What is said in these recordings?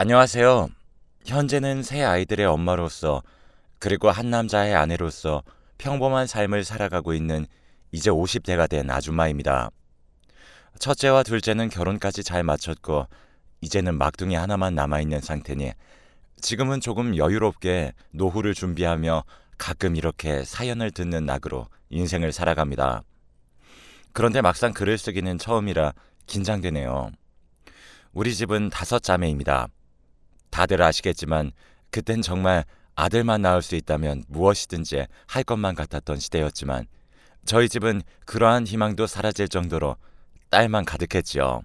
안녕하세요. 현재는 세 아이들의 엄마로서 그리고 한 남자의 아내로서 평범한 삶을 살아가고 있는 이제 50대가 된 아줌마입니다. 첫째와 둘째는 결혼까지 잘 마쳤고 이제는 막둥이 하나만 남아있는 상태니 지금은 조금 여유롭게 노후를 준비하며 가끔 이렇게 사연을 듣는 낙으로 인생을 살아갑니다. 그런데 막상 글을 쓰기는 처음이라 긴장되네요. 우리 집은 다섯 자매입니다. 다들 아시겠지만 그땐 정말 아들만 낳을 수 있다면 무엇이든지 할 것만 같았던 시대였지만 저희 집은 그러한 희망도 사라질 정도로 딸만 가득했지요.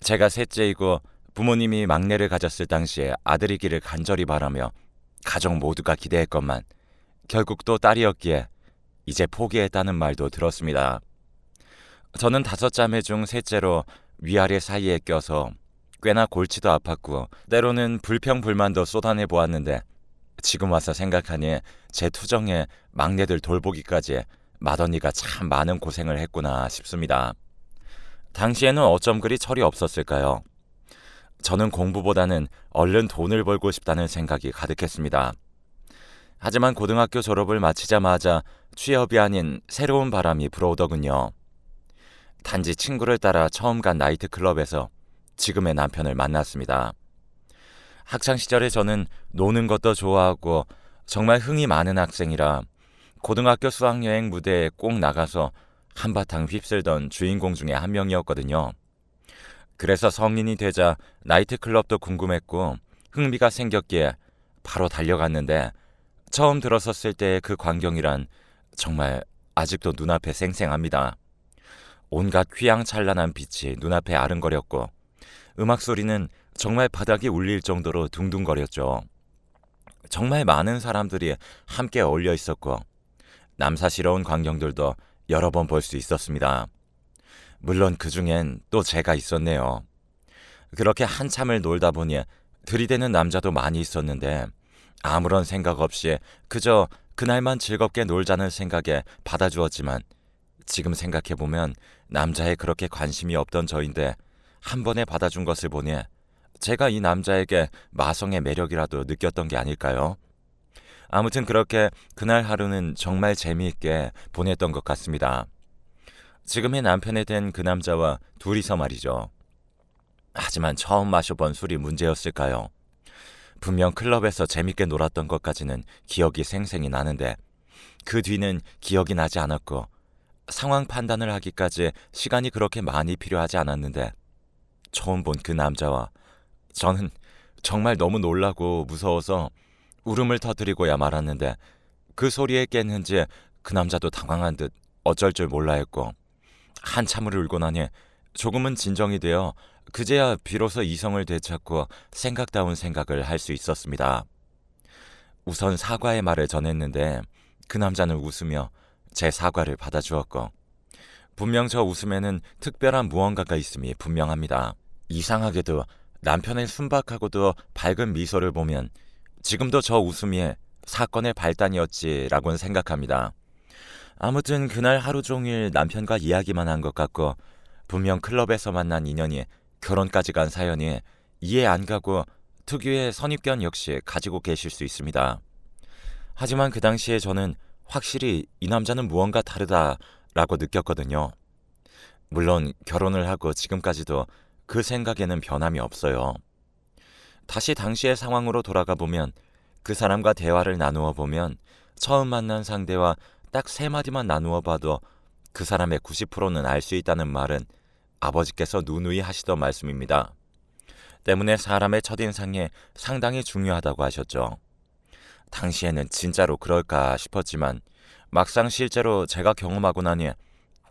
제가 셋째이고 부모님이 막내를 가졌을 당시에 아들이기를 간절히 바라며 가족 모두가 기대했건만 결국 또 딸이었기에 이제 포기했다는 말도 들었습니다. 저는 다섯 자매 중 셋째로 위아래 사이에 껴서 꽤나 골치도 아팠고 때로는 불평 불만도 쏟아내 보았는데 지금 와서 생각하니 제 투정에 막내들 돌보기까지 맏언니가 참 많은 고생을 했구나 싶습니다. 당시에는 어쩜 그리 철이 없었을까요? 저는 공부보다는 얼른 돈을 벌고 싶다는 생각이 가득했습니다. 하지만 고등학교 졸업을 마치자마자 취업이 아닌 새로운 바람이 불어오더군요. 단지 친구를 따라 처음 간 나이트클럽에서 지금의 남편을 만났습니다. 학창 시절에 저는 노는 것도 좋아하고 정말 흥이 많은 학생이라 고등학교 수학여행 무대에 꼭 나가서 한바탕 휩쓸던 주인공 중에 한 명이었거든요. 그래서 성인이 되자 나이트클럽도 궁금했고 흥미가 생겼기에 바로 달려갔는데 처음 들어섰을 때의 그 광경이란 정말 아직도 눈앞에 생생합니다. 온갖 휘황찬란한 빛이 눈앞에 아른거렸고 음악 소리는 정말 바닥이 울릴 정도로 둥둥거렸죠. 정말 많은 사람들이 함께 어울려 있었고 남사스러운 광경들도 여러 번 볼 수 있었습니다. 물론 그 중엔 또 제가 있었네요. 그렇게 한참을 놀다 보니 들이대는 남자도 많이 있었는데 아무런 생각 없이 그저 그날만 즐겁게 놀자는 생각에 받아주었지만 지금 생각해보면 남자에 그렇게 관심이 없던 저인데 한 번에 받아준 것을 보니 제가 이 남자에게 마성의 매력이라도 느꼈던 게 아닐까요? 아무튼 그렇게 그날 하루는 정말 재미있게 보냈던 것 같습니다. 지금의 남편이 된그 남자와 둘이서 말이죠. 하지만 처음 마셔본 술이 문제였을까요? 분명 클럽에서 재밌게 놀았던 것까지는 기억이 생생히 나는데 그 뒤는 기억이 나지 않았고 상황 판단을 하기까지 시간이 그렇게 많이 필요하지 않았는데 처음 본 그 남자와 저는 정말 너무 놀라고 무서워서 울음을 터뜨리고야 말았는데 그 소리에 깼는지 그 남자도 당황한 듯 어쩔 줄 몰라 했고 한참을 울고 나니 조금은 진정이 되어 그제야 비로소 이성을 되찾고 생각다운 생각을 할 수 있었습니다. 우선 사과의 말을 전했는데 그 남자는 웃으며 제 사과를 받아주었고 분명 저 웃음에는 특별한 무언가가 있음이 분명합니다. 이상하게도 남편의 순박하고도 밝은 미소를 보면 지금도 저 웃음이 사건의 발단이었지라고는 생각합니다. 아무튼 그날 하루 종일 남편과 이야기만 한 것 같고 분명 클럽에서 만난 인연이 결혼까지 간 사연이 이해 안 가고 특유의 선입견 역시 가지고 계실 수 있습니다. 하지만 그 당시에 저는 확실히 이 남자는 무언가 다르다라고 느꼈거든요. 물론 결혼을 하고 지금까지도 그 생각에는 변함이 없어요. 다시 당시의 상황으로 돌아가 보면 그 사람과 대화를 나누어 보면 처음 만난 상대와 딱 세 마디만 나누어 봐도 그 사람의 90%는 알 수 있다는 말은 아버지께서 누누이 하시던 말씀입니다. 때문에 사람의 첫인상이 상당히 중요하다고 하셨죠. 당시에는 진짜로 그럴까 싶었지만 막상 실제로 제가 경험하고 나니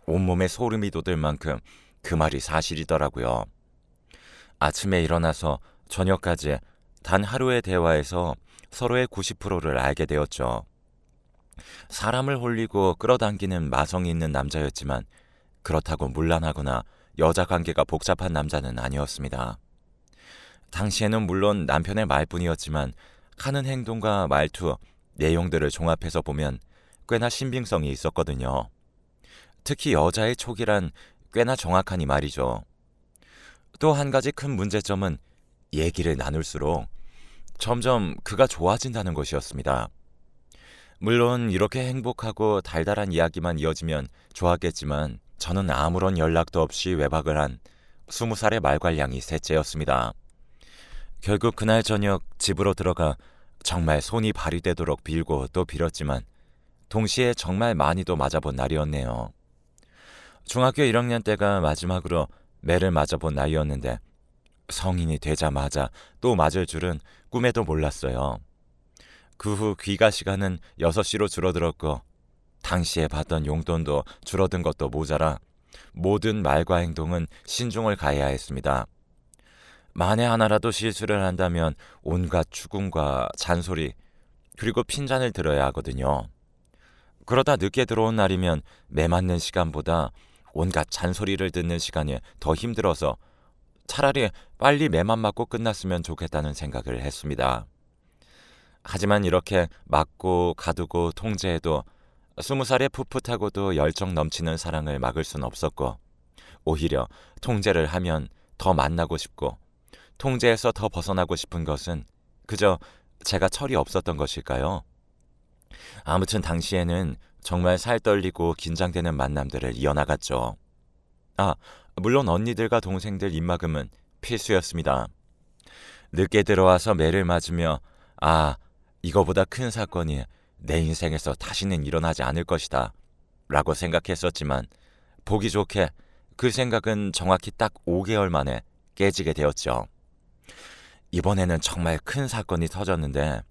온몸에 소름이 돋을 만큼 그 말이 사실이더라고요. 아침에 일어나서 저녁까지 단 하루의 대화에서 서로의 90%를 알게 되었죠. 사람을 홀리고 끌어당기는 마성이 있는 남자였지만 그렇다고 문란하거나 여자 관계가 복잡한 남자는 아니었습니다. 당시에는 물론 남편의 말뿐이었지만 하는 행동과 말투, 내용들을 종합해서 보면 꽤나 신빙성이 있었거든요. 특히 여자의 촉이란 꽤나 정확하니 말이죠. 또 한 가지 큰 문제점은 얘기를 나눌수록 점점 그가 좋아진다는 것이었습니다. 물론 이렇게 행복하고 달달한 이야기만 이어지면 좋았겠지만 저는 아무런 연락도 없이 외박을 한 스무 살의 말괄량이 셋째였습니다. 결국 그날 저녁 집으로 들어가 정말 손이 발이 되도록 빌고 또 빌었지만 동시에 정말 많이도 맞아본 날이었네요. 중학교 1학년 때가 마지막으로 매를 맞아본 나이였는데 성인이 되자마자 또 맞을 줄은 꿈에도 몰랐어요. 그 후 귀가 시간은 6시로 줄어들었고 당시에 받던 용돈도 줄어든 것도 모자라 모든 말과 행동은 신중을 가해야 했습니다. 만에 하나라도 실수를 한다면 온갖 추궁과 잔소리 그리고 핀잔을 들어야 하거든요. 그러다 늦게 들어온 날이면 매 맞는 시간보다 온갖 잔소리를 듣는 시간이 더 힘들어서 차라리 빨리 매만 맞고 끝났으면 좋겠다는 생각을 했습니다. 하지만 이렇게 맞고 가두고 통제해도 스무 살의 풋풋하고도 열정 넘치는 사랑을 막을 순 없었고 오히려 통제를 하면 더 만나고 싶고 통제에서 더 벗어나고 싶은 것은 그저 제가 철이 없었던 것일까요? 아무튼 당시에는 정말 살 떨리고 긴장되는 만남들을 이어나갔죠. 아, 물론 언니들과 동생들 입막음은 필수였습니다. 늦게 들어와서 매를 맞으며 아, 이거보다 큰 사건이 내 인생에서 다시는 일어나지 않을 것이다. 라고 생각했었지만 보기 좋게 그 생각은 정확히 딱 5개월 만에 깨지게 되었죠. 이번에는 정말 큰 사건이 터졌는데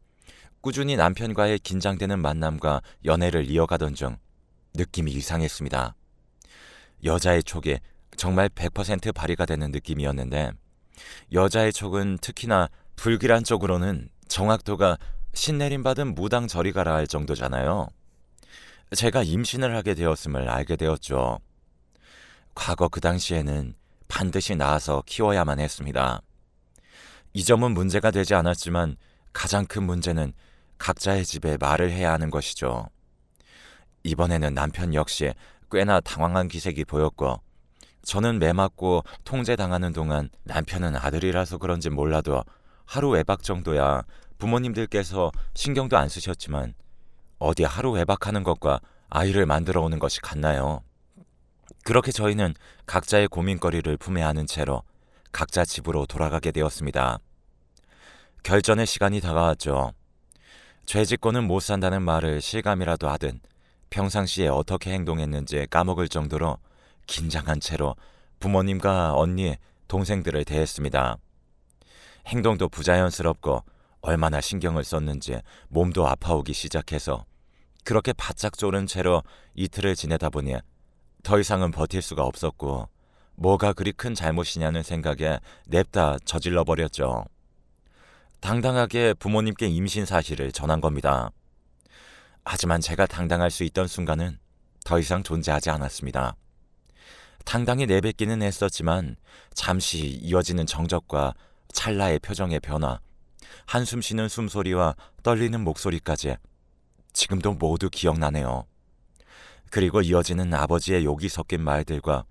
꾸준히 남편과의 긴장되는 만남과 연애를 이어가던 중 느낌이 이상했습니다. 여자의 촉이 정말 100% 발휘가 되는 느낌이었는데 여자의 촉은 특히나 불길한 쪽으로는 정확도가 신내림 받은 무당 저리 가라 할 정도잖아요. 제가 임신을 하게 되었음을 알게 되었죠. 과거 그 당시에는 반드시 낳아서 키워야만 했습니다. 이 점은 문제가 되지 않았지만 가장 큰 문제는 각자의 집에 말을 해야 하는 것이죠. 이번에는 남편 역시 꽤나 당황한 기색이 보였고 저는 매 맞고 통제당하는 동안 남편은 아들이라서 그런지 몰라도 하루 외박 정도야 부모님들께서 신경도 안 쓰셨지만 어디 하루 외박하는 것과 아이를 만들어 오는 것이 같나요? 그렇게 저희는 각자의 고민거리를 품에 안은 채로 각자 집으로 돌아가게 되었습니다. 결전의 시간이 다가왔죠. 죄 짓고는 못 산다는 말을 실감이라도 하든 평상시에 어떻게 행동했는지 까먹을 정도로 긴장한 채로 부모님과 언니, 동생들을 대했습니다. 행동도 부자연스럽고 얼마나 신경을 썼는지 몸도 아파오기 시작해서 그렇게 바짝 졸은 채로 이틀을 지내다 보니 더 이상은 버틸 수가 없었고 뭐가 그리 큰 잘못이냐는 생각에 냅다 저질러 버렸죠. 당당하게 부모님께 임신 사실을 전한 겁니다. 하지만 제가 당당할 수 있던 순간은 더 이상 존재하지 않았습니다. 당당히 내뱉기는 했었지만 잠시 이어지는 정적과 찰나의 표정의 변화, 한숨 쉬는 숨소리와 떨리는 목소리까지 지금도 모두 기억나네요. 그리고 이어지는 아버지의 욕이 섞인 말들과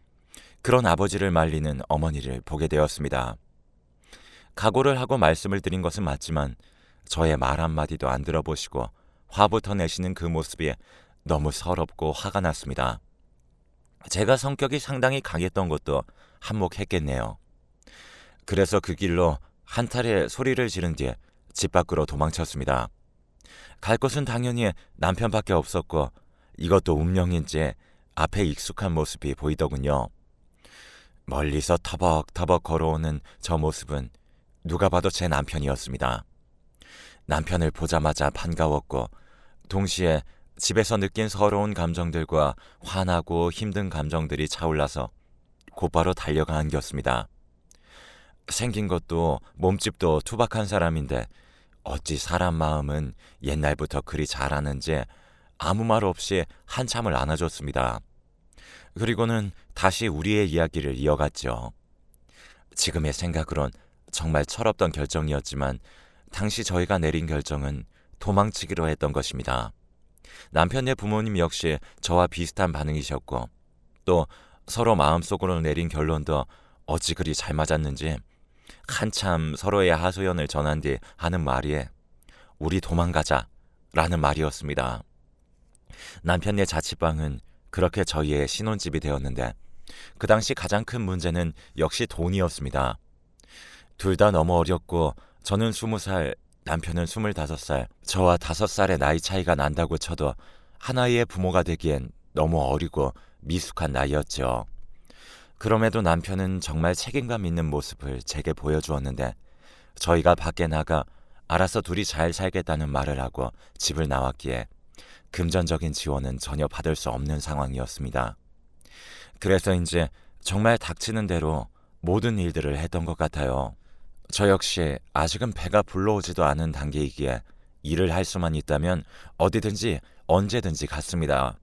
그런 아버지를 말리는 어머니를 보게 되었습니다. 각오를 하고 말씀을 드린 것은 맞지만 저의 말 한마디도 안 들어보시고 화부터 내시는 그 모습이 너무 서럽고 화가 났습니다. 제가 성격이 상당히 강했던 것도 한몫했겠네요. 그래서 그 길로 한탈의 소리를 지른 뒤에 집 밖으로 도망쳤습니다. 갈 곳은 당연히 남편밖에 없었고 이것도 운명인지 앞에 익숙한 모습이 보이더군요. 멀리서 터벅터벅 걸어오는 저 모습은 누가 봐도 제 남편이었습니다. 남편을 보자마자 반가웠고 동시에 집에서 느낀 서러운 감정들과 화나고 힘든 감정들이 차올라서 곧바로 달려가 안겼습니다. 생긴 것도 몸집도 투박한 사람인데 어찌 사람 마음은 옛날부터 그리 잘하는지 아무 말 없이 한참을 안아줬습니다. 그리고는 다시 우리의 이야기를 이어갔죠. 지금의 생각으론 정말 철없던 결정이었지만 당시 저희가 내린 결정은 도망치기로 했던 것입니다. 남편의 부모님 역시 저와 비슷한 반응이셨고 또 서로 마음속으로 내린 결론도 어찌 그리 잘 맞았는지 한참 서로의 하소연을 전한 뒤 하는 말이 우리 도망가자 라는 말이었습니다. 남편네 자취방은 그렇게 저희의 신혼집이 되었는데 그 당시 가장 큰 문제는 역시 돈이었습니다. 둘 다 너무 어렸고 저는 20살, 남편은 25살, 저와 5살의 나이 차이가 난다고 쳐도 하나의 부모가 되기엔 너무 어리고 미숙한 나이였죠. 그럼에도 남편은 정말 책임감 있는 모습을 제게 보여주었는데 저희가 밖에 나가 알아서 둘이 잘 살겠다는 말을 하고 집을 나왔기에 금전적인 지원은 전혀 받을 수 없는 상황이었습니다. 그래서인지 정말 닥치는 대로 모든 일들을 했던 것 같아요. 저 역시 아직은 배가 불러오지도 않은 단계이기에 일을 할 수만 있다면 어디든지 언제든지 갔습니다.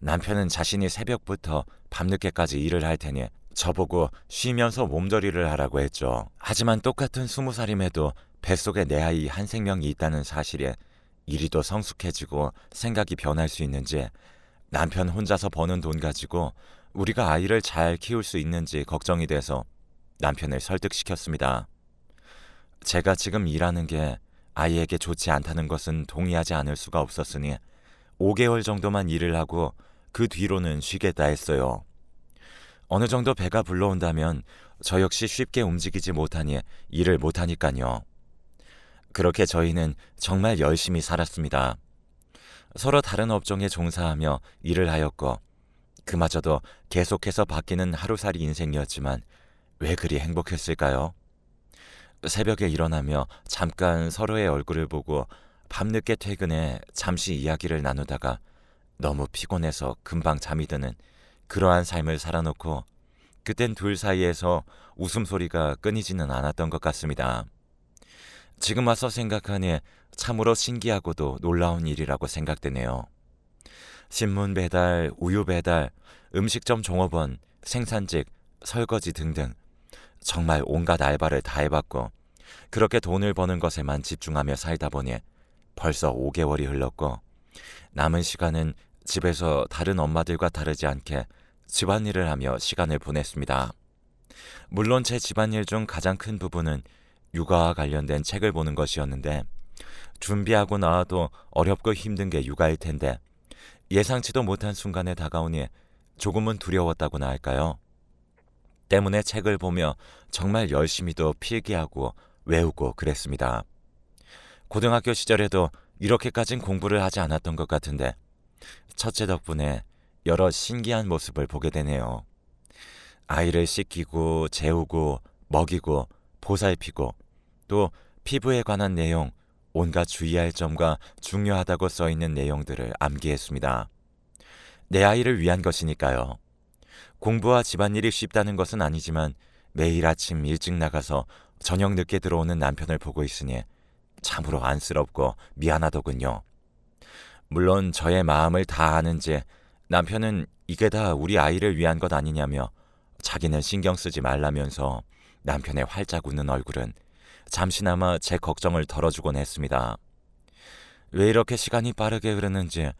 남편은 자신이 새벽부터 밤늦게까지 일을 할 테니 저보고 쉬면서 몸조리를 하라고 했죠. 하지만 똑같은 스무 살임에도 뱃속에 내 아이 한 생명이 있다는 사실에 이리도 성숙해지고 생각이 변할 수 있는지 남편 혼자서 버는 돈 가지고 우리가 아이를 잘 키울 수 있는지 걱정이 돼서 남편을 설득시켰습니다. 제가 지금 일하는 게 아이에게 좋지 않다는 것은 동의하지 않을 수가 없었으니 5개월 정도만 일을 하고 그 뒤로는 쉬겠다 했어요. 어느 정도 배가 불러온다면 저 역시 쉽게 움직이지 못하니 일을 못하니까요. 그렇게 저희는 정말 열심히 살았습니다. 서로 다른 업종에 종사하며 일을 하였고, 그마저도 계속해서 바뀌는 하루살이 인생이었지만 왜 그리 행복했을까요? 새벽에 일어나며 잠깐 서로의 얼굴을 보고 밤늦게 퇴근해 잠시 이야기를 나누다가 너무 피곤해서 금방 잠이 드는 그러한 삶을 살아놓고 그땐 둘 사이에서 웃음소리가 끊이지는 않았던 것 같습니다. 지금 와서 생각하니 참으로 신기하고도 놀라운 일이라고 생각되네요. 신문 배달, 우유 배달, 음식점 종업원, 생산직, 설거지 등등 정말 온갖 알바를 다 해봤고 그렇게 돈을 버는 것에만 집중하며 살다 보니 벌써 5개월이 흘렀고 남은 시간은 집에서 다른 엄마들과 다르지 않게 집안일을 하며 시간을 보냈습니다. 물론 제 집안일 중 가장 큰 부분은 육아와 관련된 책을 보는 것이었는데 준비하고 나와도 어렵고 힘든 게 육아일 텐데 예상치도 못한 순간에 다가오니 조금은 두려웠다고나 할까요? 때문에 책을 보며 정말 열심히도 필기하고 외우고 그랬습니다. 고등학교 시절에도 이렇게까진 공부를 하지 않았던 것 같은데 첫째 덕분에 여러 신기한 모습을 보게 되네요. 아이를 씻기고 재우고 먹이고 보살피고 또 피부에 관한 내용, 온갖 주의할 점과 중요하다고 써 있는 내용들을 암기했습니다. 내 아이를 위한 것이니까요. 공부와 집안일이 쉽다는 것은 아니지만 매일 아침 일찍 나가서 저녁 늦게 들어오는 남편을 보고 있으니 참으로 안쓰럽고 미안하더군요. 물론 저의 마음을 다 아는지 남편은 이게 다 우리 아이를 위한 것 아니냐며 자기는 신경 쓰지 말라면서 남편의 활짝 웃는 얼굴은 잠시나마 제 걱정을 덜어주곤 했습니다. 왜 이렇게 시간이 빠르게 흐르는지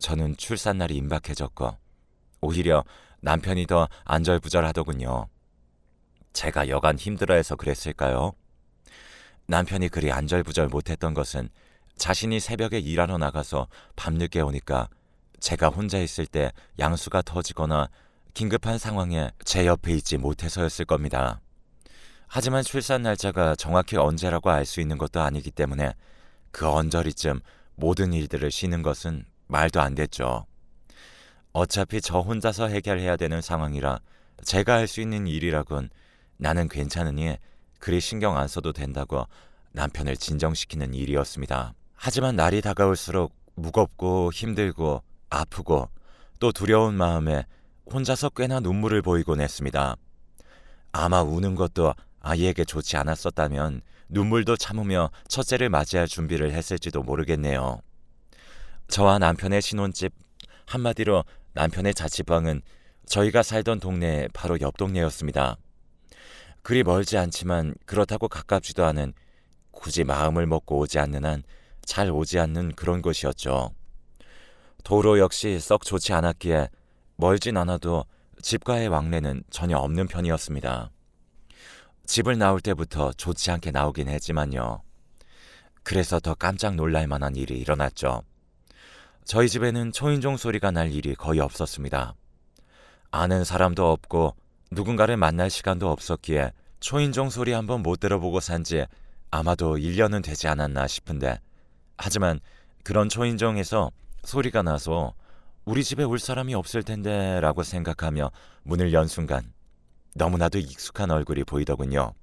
저는 출산날이 임박해졌고 오히려 남편이 더 안절부절하더군요. 제가 여간 힘들어해서 그랬을까요? 남편이 그리 안절부절 못했던 것은 자신이 새벽에 일하러 나가서 밤늦게 오니까 제가 혼자 있을 때 양수가 터지거나 긴급한 상황에 제 옆에 있지 못해서였을 겁니다. 하지만 출산 날짜가 정확히 언제라고 알 수 있는 것도 아니기 때문에 그 언저리쯤 모든 일들을 쉬는 것은 말도 안 됐죠. 어차피 저 혼자서 해결해야 되는 상황이라 제가 할 수 있는 일이라곤 나는 괜찮으니 그리 신경 안 써도 된다고 남편을 진정시키는 일이었습니다. 하지만 날이 다가올수록 무겁고 힘들고 아프고 또 두려운 마음에 혼자서 꽤나 눈물을 보이곤 했습니다. 아마 우는 것도 아이에게 좋지 않았었다면 눈물도 참으며 첫째를 맞이할 준비를 했을지도 모르겠네요. 저와 남편의 신혼집 한마디로 남편의 자취방은 저희가 살던 동네 바로 옆 동네였습니다. 그리 멀지 않지만 그렇다고 가깝지도 않은 굳이 마음을 먹고 오지 않는 한 잘 오지 않는 그런 곳이었죠. 도로 역시 썩 좋지 않았기에 멀진 않아도 집과의 왕래는 전혀 없는 편이었습니다. 집을 나올 때부터 좋지 않게 나오긴 했지만요. 그래서 더 깜짝 놀랄 만한 일이 일어났죠. 저희 집에는 초인종 소리가 날 일이 거의 없었습니다. 아는 사람도 없고 누군가를 만날 시간도 없었기에 초인종 소리 한번 못 들어보고 산 지 아마도 1년은 되지 않았나 싶은데 하지만 그런 초인종에서 소리가 나서 우리 집에 올 사람이 없을 텐데 라고 생각하며 문을 연 순간 너무나도 익숙한 얼굴이 보이더군요.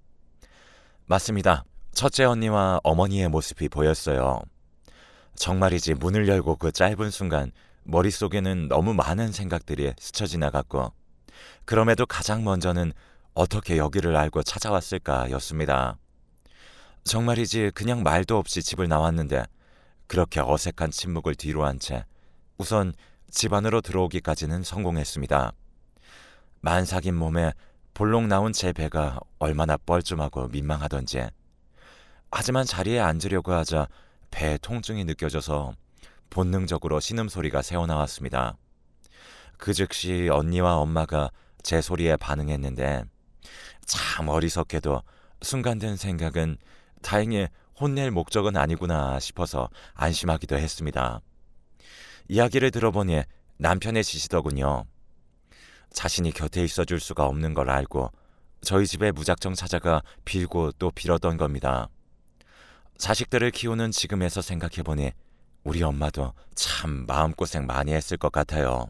맞습니다. 첫째 언니와 어머니의 모습이 보였어요. 정말이지 문을 열고 그 짧은 순간 머릿속에는 너무 많은 생각들이 스쳐 지나갔고 그럼에도 가장 먼저는 어떻게 여기를 알고 찾아왔을까 였습니다. 정말이지 그냥 말도 없이 집을 나왔는데 그렇게 어색한 침묵을 뒤로 한 채 우선 집 안으로 들어오기까지는 성공했습니다. 만삭인 몸에 볼록 나온 제 배가 얼마나 뻘쭘하고 민망하던지. 하지만 자리에 앉으려고 하자 배에 통증이 느껴져서 본능적으로 신음소리가 새어나왔습니다. 그 즉시 언니와 엄마가 제 소리에 반응했는데 참 어리석게도 순간 든 생각은 다행히 혼낼 목적은 아니구나 싶어서 안심하기도 했습니다. 이야기를 들어보니 남편의 짓이더군요. 자신이 곁에 있어 줄 수가 없는 걸 알고 저희 집에 무작정 찾아가 빌고 또 빌었던 겁니다. 자식들을 키우는 지금에서 생각해보니 우리 엄마도 참 마음고생 많이 했을 것 같아요.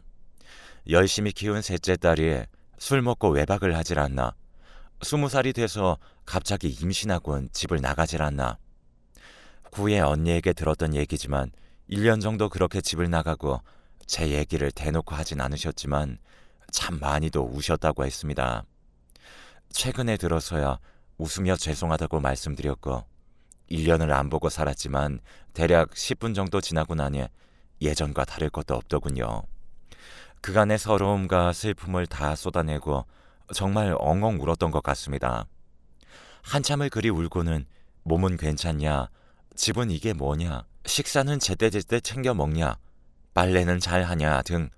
열심히 키운 셋째 딸이 술 먹고 외박을 하질 않나. 스무 살이 돼서 갑자기 임신하곤 집을 나가질 않나. 후에 언니에게 들었던 얘기지만 1년 정도 그렇게 집을 나가고 제 얘기를 대놓고 하진 않으셨지만 참 많이도 우셨다고 했습니다. 최근에 들어서야 웃으며 죄송하다고 말씀드렸고 1년을 안 보고 살았지만 대략 10분 정도 지나고 나니 예전과 다를 것도 없더군요. 그간의 서러움과 슬픔을 다 쏟아내고 정말 엉엉 울었던 것 같습니다. 한참을 그리 울고는 몸은 괜찮냐, 집은 이게 뭐냐, 식사는 제때제때 챙겨 먹냐, 빨래는 잘 하냐 등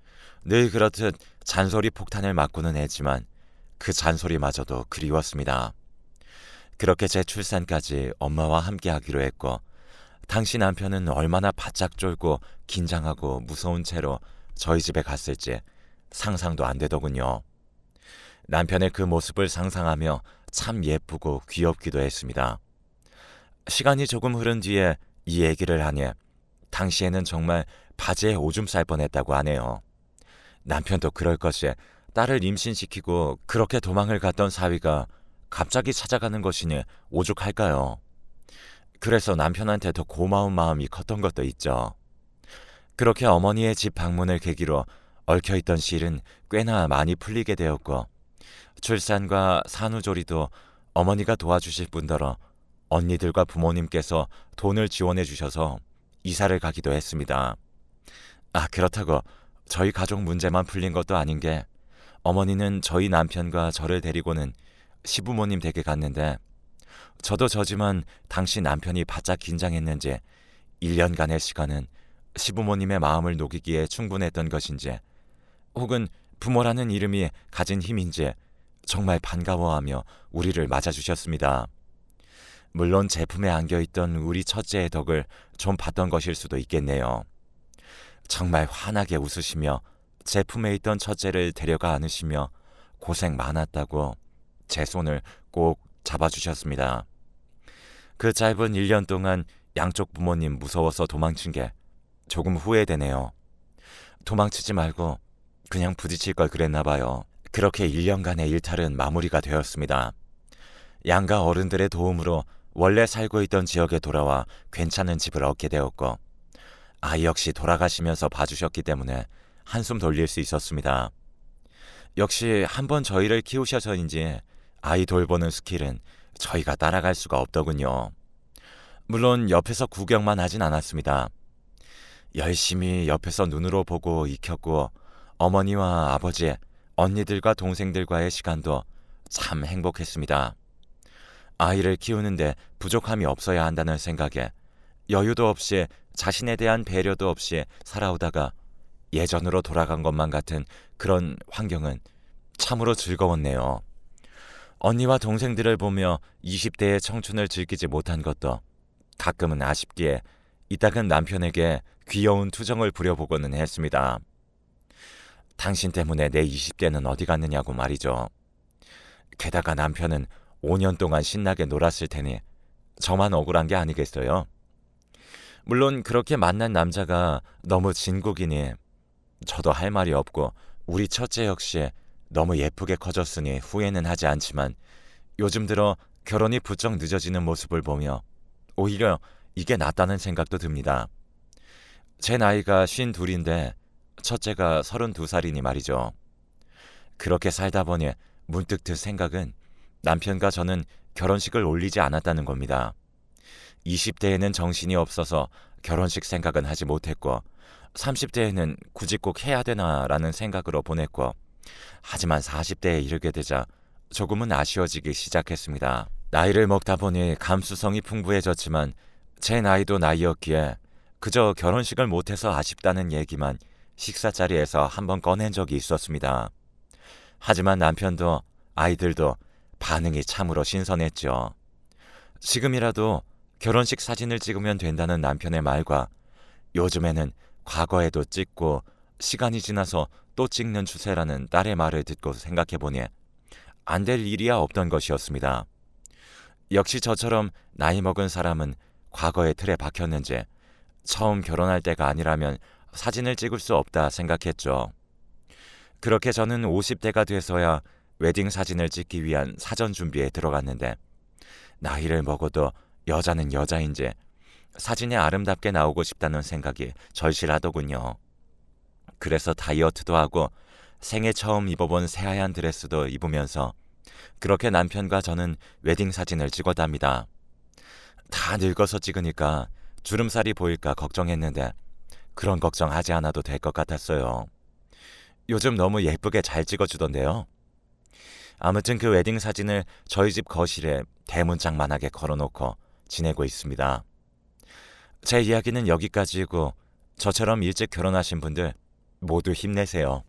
늘 그렇듯 잔소리 폭탄을 맞고는 했지만 그 잔소리마저도 그리웠습니다. 그렇게 제 출산까지 엄마와 함께 하기로 했고 당시 남편은 얼마나 바짝 쫄고 긴장하고 무서운 채로 저희 집에 갔을지 상상도 안 되더군요. 남편의 그 모습을 상상하며 참 예쁘고 귀엽기도 했습니다. 시간이 조금 흐른 뒤에 이 얘기를 하니 당시에는 정말 바지에 오줌 쌀 뻔했다고 하네요. 남편도 그럴 것이 딸을 임신시키고 그렇게 도망을 갔던 사위가 갑자기 찾아가는 것이니 오죽할까요? 그래서 남편한테 더 고마운 마음이 컸던 것도 있죠. 그렇게 어머니의 집 방문을 계기로 얽혀있던 실은 꽤나 많이 풀리게 되었고 출산과 산후조리도 어머니가 도와주실 뿐더러 언니들과 부모님께서 돈을 지원해 주셔서 이사를 가기도 했습니다. 아, 그렇다고 저희 가족 문제만 풀린 것도 아닌 게 어머니는 저희 남편과 저를 데리고는 시부모님 댁에 갔는데 저도 저지만 당시 남편이 바짝 긴장했는지 1년간의 시간은 시부모님의 마음을 녹이기에 충분했던 것인지 혹은 부모라는 이름이 가진 힘인지 정말 반가워하며 우리를 맞아주셨습니다. 물론 제품에 안겨있던 우리 첫째의 덕을 좀 봤던 것일 수도 있겠네요. 정말 환하게 웃으시며 제품에 있던 첫째를 데려가 안으시며 고생 많았다고 제 손을 꼭 잡아주셨습니다. 그 짧은 1년 동안 양쪽 부모님 무서워서 도망친 게 조금 후회되네요. 도망치지 말고 그냥 부딪힐 걸 그랬나 봐요. 그렇게 1년간의 일탈은 마무리가 되었습니다. 양가 어른들의 도움으로 원래 살고 있던 지역에 돌아와 괜찮은 집을 얻게 되었고 아이 역시 돌아가시면서 봐주셨기 때문에 한숨 돌릴 수 있었습니다. 역시 한번 저희를 키우셔서인지 아이 돌보는 스킬은 저희가 따라갈 수가 없더군요. 물론 옆에서 구경만 하진 않았습니다. 열심히 옆에서 눈으로 보고 익혔고 어머니와 아버지, 언니들과 동생들과의 시간도 참 행복했습니다. 아이를 키우는데 부족함이 없어야 한다는 생각에 여유도 없이 자신에 대한 배려도 없이 살아오다가 예전으로 돌아간 것만 같은 그런 환경은 참으로 즐거웠네요. 언니와 동생들을 보며 20대의 청춘을 즐기지 못한 것도 가끔은 아쉽기에 이따금 남편에게 귀여운 투정을 부려보고는 했습니다. 당신 때문에 내 20대는 어디 갔느냐고 말이죠. 게다가 남편은 5년 동안 신나게 놀았을 테니 저만 억울한 게 아니겠어요? 물론 그렇게 만난 남자가 너무 진국이니 저도 할 말이 없고 우리 첫째 역시 너무 예쁘게 커졌으니 후회는 하지 않지만 요즘 들어 결혼이 부쩍 늦어지는 모습을 보며 오히려 이게 낫다는 생각도 듭니다. 제 나이가 52인데 첫째가 32살이니 말이죠. 그렇게 살다 보니 문득 들 생각은 남편과 저는 결혼식을 올리지 않았다는 겁니다. 20대에는 정신이 없어서 결혼식 생각은 하지 못했고 30대에는 굳이 꼭 해야 되나라는 생각으로 보냈고 하지만 40대에 이르게 되자 조금은 아쉬워지기 시작했습니다. 나이를 먹다 보니 감수성이 풍부해졌지만 제 나이도 나이였기에 그저 결혼식을 못해서 아쉽다는 얘기만 식사 자리에서 한번 꺼낸 적이 있었습니다. 하지만 남편도 아이들도 반응이 참으로 신선했죠. 지금이라도 결혼식 사진을 찍으면 된다는 남편의 말과 요즘에는 과거에도 찍고 시간이 지나서 또 찍는 추세라는 딸의 말을 듣고 생각해보니 안 될 일이야 없던 것이었습니다. 역시 저처럼 나이 먹은 사람은 과거의 틀에 박혔는지 처음 결혼할 때가 아니라면 사진을 찍을 수 없다 생각했죠. 그렇게 저는 50대가 돼서야 웨딩 사진을 찍기 위한 사전 준비에 들어갔는데 나이를 먹어도 여자는 여자인지 사진이 아름답게 나오고 싶다는 생각이 절실하더군요. 그래서 다이어트도 하고 생애 처음 입어본 새하얀 드레스도 입으면서 그렇게 남편과 저는 웨딩 사진을 찍어답니다. 다 늙어서 찍으니까 주름살이 보일까 걱정했는데 그런 걱정하지 않아도 될 것 같았어요. 요즘 너무 예쁘게 잘 찍어주던데요. 아무튼 그 웨딩 사진을 저희 집 거실에 대문짝만하게 걸어놓고 지내고 있습니다. 제 이야기는 여기까지이고 저처럼 일찍 결혼하신 분들 모두 힘내세요.